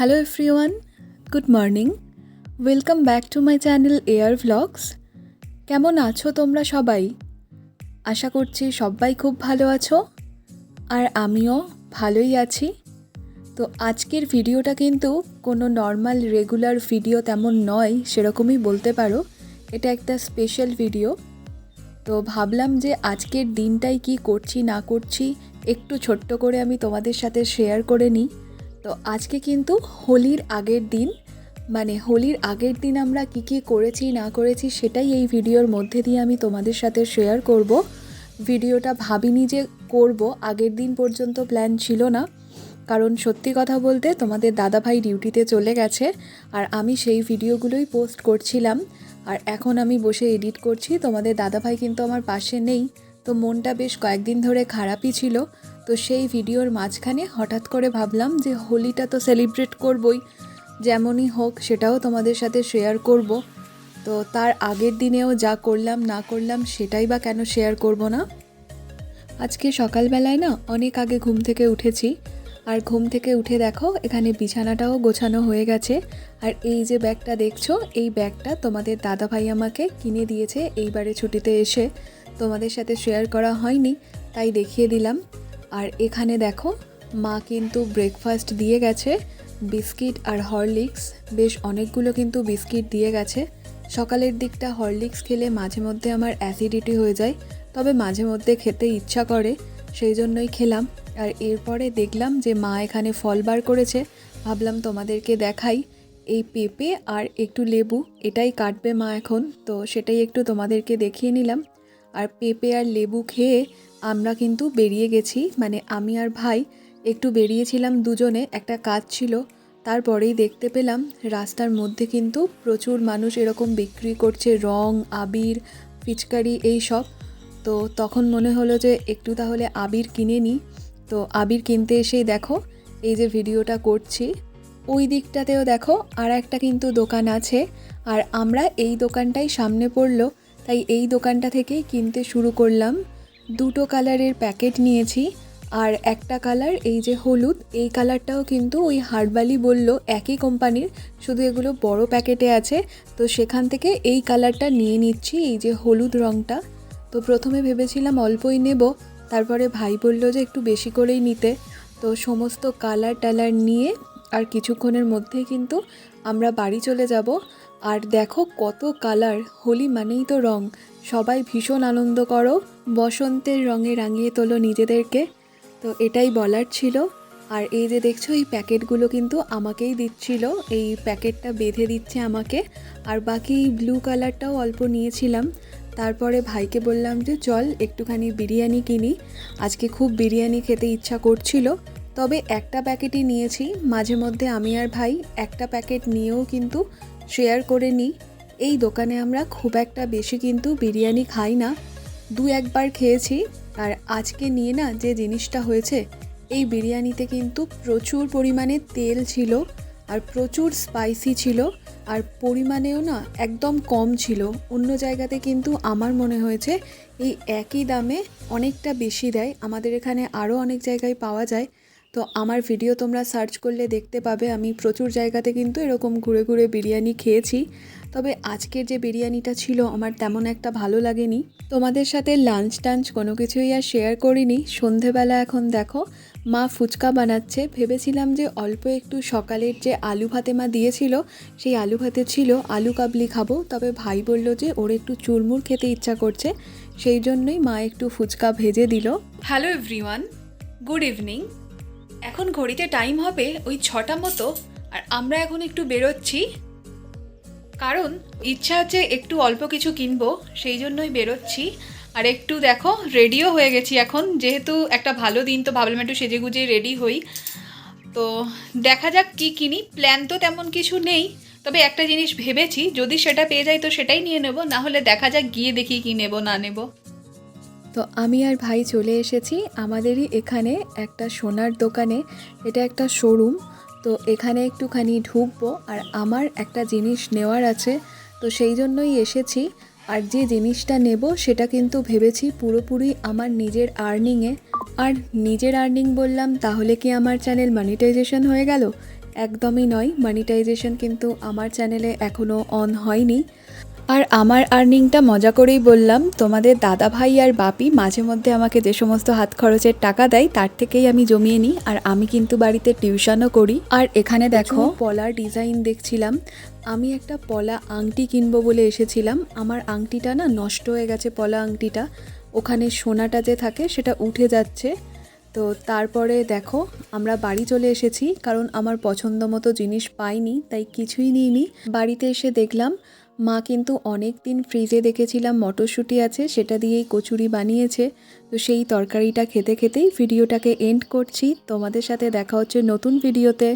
Hello everyone good morning welcome back to my channel air vlogs কেমন আছো তোমরা সবাই? আশা করছি সবাই খুব ভালো আছো, আর আমিও ভালোই আছি। তো আজকের ভিডিওটা কিন্তু কোনো নর্মাল রেগুলার ভিডিও তেমন নয়, সেরকমই বলতে পারো। এটা একটা স্পেশাল ভিডিও তো ভাবলাম যে আজকের দিনটাই কি করছি, না করছি, একটু ছোট্ট করে আমি তোমাদের সাথে শেয়ার করে নিই। তো আজকে কিন্তু হোলির আগের দিন মানে হোলির আগের দিন আমরা কি কি করেছি, না করেছি সেটাই এই ভিডিওর মধ্যে দিয়ে আমি তোমাদের সাথে শেয়ার করব। ভিডিওটা ভাবিনি যে করব, আগের দিন পর্যন্ত প্ল্যান ছিল না। কারণ সত্যি কথা বলতে তোমাদের দাদাভাই ডিউটিতে চলে গেছে আর আমি সেই ভিডিওগুলোই পোস্ট করছিলাম। আর এখন আমি বসে এডিট করছি, তোমাদের দাদাভাই কিন্তু আমার পাশে নেই। তো মনটা বেশ কয়েকদিন ধরে খারাপই ছিল। তো সেই ভিডিওর মাঝখানে হঠাৎ করে ভাবলাম যে হোলিটা তো সেলিব্রেট করবই, যেমনই হোক সেটাও তোমাদের সাথে শেয়ার করব। তো তার আগের দিনেও যা করলাম না করলাম সেটাই বা কেন শেয়ার করব না? আজকে সকালবেলায় না অনেক আগে ঘুম থেকে উঠেছি, আর ঘুম থেকে উঠে দেখো এখানে বিছানাটাও গোছানো হয়ে গেছে, আর এই যে ব্যাগটা দেখছ, এই ব্যাগটা তোমাদের দাদা ভাই আমাকে কিনে দিয়েছে, এইবারে ছুটিতে এসে তোমাদের সাথে শেয়ার করা হয়নি, তাই দেখিয়ে দিলাম। আর এখানে দেখো, মা কিন্তু ব্রেকফাস্ট দিয়ে গেছে, বিস্কিট আর হরলিক্স বেশ অনেকগুলো কিন্তু বিস্কিট দিয়ে গেছে। সকালের দিকটা হরলিক্স খেলে মাঝে মধ্যে আমার অ্যাসিডিটি হয়ে যায়, তবে মাঝে মধ্যে খেতে ইচ্ছা করে, সেই জন্যই খেলাম। আর এরপরে দেখলাম যে মা এখানে ফল বার করেছে, ভাবলাম তোমাদেরকে দেখাই। এই পেঁপে আর একটু লেবু, এটাই কাটবে মা এখন, তো সেটাই একটু তোমাদেরকে দেখিয়ে নিলাম। আর পেঁপে আর লেবু খেয়ে আমরা কিন্তু বেরিয়ে গেছি। মানে আমি আর ভাই একটু বেরিয়েছিলাম দুজনে, একটা কাজ ছিল। তারপরেই দেখতে পেলাম রাস্তার মধ্যে কিন্তু প্রচুর মানুষ এরকম বিক্রি করছে, রং, আবির পিচকারি এই সব। তো তখন মনে হলো যে একটু তাহলে আবির কিনে নিই। তো আবির কিনতে এসেই দেখো, এই যে ভিডিওটা করছি। ওই দিকটাতেও দেখো আর একটা কিন্তু দোকান আছে। আর আমরা এই দোকানটাই সামনে পড়ল। তাই এই দোকানটা থেকেই কিনতে শুরু করলাম। দুটো কালারের প্যাকেট নিয়েছি আর একটা কালার, এই যে হলুদ, এই কালারটাও কিন্তু ওই হার্বালি বলল একই কোম্পানির, শুধু এগুলো বড় প্যাকেটে আছে। তো সেখান থেকে এই কালারটা নিয়ে নিচ্ছি, এই যে হলুদ রঙটা তো প্রথমে ভেবেছিলাম অল্পই নেব, তারপরে ভাই বলল যে একটু বেশি করেই নিতে। তো সমস্ত কালার টালার নিয়ে আর কিছুক্ষণের মধ্যেই কিন্তু আমরা বাড়ি চলে যাব। আর দেখো কত কালার, হোলি মানেই তো রং। সবাই ভীষণ আনন্দ করো, বসন্তের রঙে রাঙিয়ে তোলো নিজেদেরকে। তো এটাই বলার ছিল। আর এই যে দেখছ, এই প্যাকেটগুলো কিন্তু আমাকেই দিচ্ছিল, এই প্যাকেটটা বেঁধে দিচ্ছে আমাকে। আর বাকি ব্লু কালারটাও অল্প নিয়েছিলাম। তারপরে ভাইকে বললাম যে, চল, একটুখানি বিরিয়ানি কিনি। আজকে খুব বিরিয়ানি খেতে ইচ্ছা করছিল। তবে একটা প্যাকেটই নিয়েছি, মাঝে মধ্যে আমি আর ভাই একটা প্যাকেট নিয়েও কিন্তু শেয়ার করে নিই। এই দোকানে আমরা খুব একটা বেশি কিন্তু বিরিয়ানি খাই না। দু একবার খেয়েছি আর আজকে নিয়ে না যে জিনিসটা হয়েছে, এই বিরিয়ানিতে কিন্তু প্রচুর পরিমাণে তেল ছিল আর প্রচুর স্পাইসি ছিল আর পরিমাণেও না একদম কম ছিল। অন্য জায়গাতে কিন্তু আমার মনে হয়েছে এই একই দামে অনেকটা বেশি দেয়। আমাদের এখানে আরও অনেক জায়গায় পাওয়া যায়। তো আমার ভিডিও তোমরা সার্চ করলে দেখতে পাবে, আমি প্রচুর জায়গাতে কিন্তু এরকম ঘুরে ঘুরে বিরিয়ানি খেয়েছি। তবে আজকের যে বিরিয়ানিটা ছিল, আমার তেমন একটা ভালো লাগেনি। তোমাদের সাথে লাঞ্চ টাঞ্চ কোনো কিছুই আর শেয়ার করিনি। সন্ধেবেলা এখন দেখো, মা ফুচকা বানাচ্ছে। ভেবেছিলাম যে অল্প একটু সকালের যে আলু ভাতে মা দিয়েছিল, সেই আলু ভাতে ছিল আলু কাবলি খাব। তবে ভাই বলল যে ওর একটু চুরমুর খেতে ইচ্ছা করছে, সেই জন্যই মা একটু ফুচকা ভেজে দিল। Hello everyone, good evening. এখন ঘড়িতে টাইম হবে ওই ছটা মতো, আর আমরা এখন একটু বেরোচ্ছি। কারণ ইচ্ছা আছে একটু অল্প কিছু কিনবো, সেই জন্যই বেরোচ্ছি। আর একটু দেখো রেডিও হয়ে গেছি এখন। যেহেতু একটা ভালো দিন, তো ভাবলাম একটু সেজে গুজে রেডি হই। তো দেখা যাক কি কিনি। প্ল্যান তো তেমন কিছু নেই, তবে একটা জিনিস ভেবেছি, যদি সেটা পেয়ে যাই তো সেটাই নিয়ে নেব, না হলে দেখা যাক গিয়ে দেখি কি নেব, না নেব। তো আমি আর ভাই চলে এসেছি আমাদেরই এখানে একটা সোনার দোকানে। এটা একটা শোরুম তো এখানে একটুখানি ঢুকবো আর আমার একটা জিনিস নেওয়ার আছে, তো সেই জন্যই এসেছি। আর যে জিনিসটা নেব সেটা কিন্তু ভেবেছি পুরোপুরি আমার নিজের আর্নিংয়ে আর নিজের আর্নিং বললাম, তাহলে কি আমার চ্যানেল মনিটাইজেশন হয়ে গেল? একদমই নয় মনিটাইজেশন কিন্তু আমার চ্যানেলে এখনও অন হয়নি। আর আমার আর্নিংটা মজা করেই বললাম তোমাদের দাদা ভাই আর বাপি মাঝে মধ্যে আমাকে যে সমস্ত হাত খরচের টাকা দেয় তার থেকেই আমি জমিয়ে নিই। আর আমি কিন্তু বাড়িতে টিউশনও করি। আর এখানে দেখো পলার ডিজাইন দেখছিলাম। আমি একটা পলা আংটি কিনবো বলে এসেছিলাম। আমার আংটিটা না নষ্ট হয়ে গেছে পলা আংটিটা। ওখানে সোনাটা যে থাকে সেটা উঠে যাচ্ছে। তো তারপরে দেখো আমরা বাড়ি চলে এসেছি। কারণ আমার পছন্দ মতো জিনিস পাইনি তাই কিছুই নিইনি। বাড়িতে এসে দেখলাম মা কিন্তু অনেক দিন ফ্রিজে দেখেছিলাম মটরশুঁটি আছে, সেটা দিয়েই কচুরি বানিয়েছে। তো সেই তরকারিটা খেতে খেতেই ভিডিওটাকে এন্ড করছি। তোমাদের সাথে দেখা হচ্ছে নতুন ভিডিওতে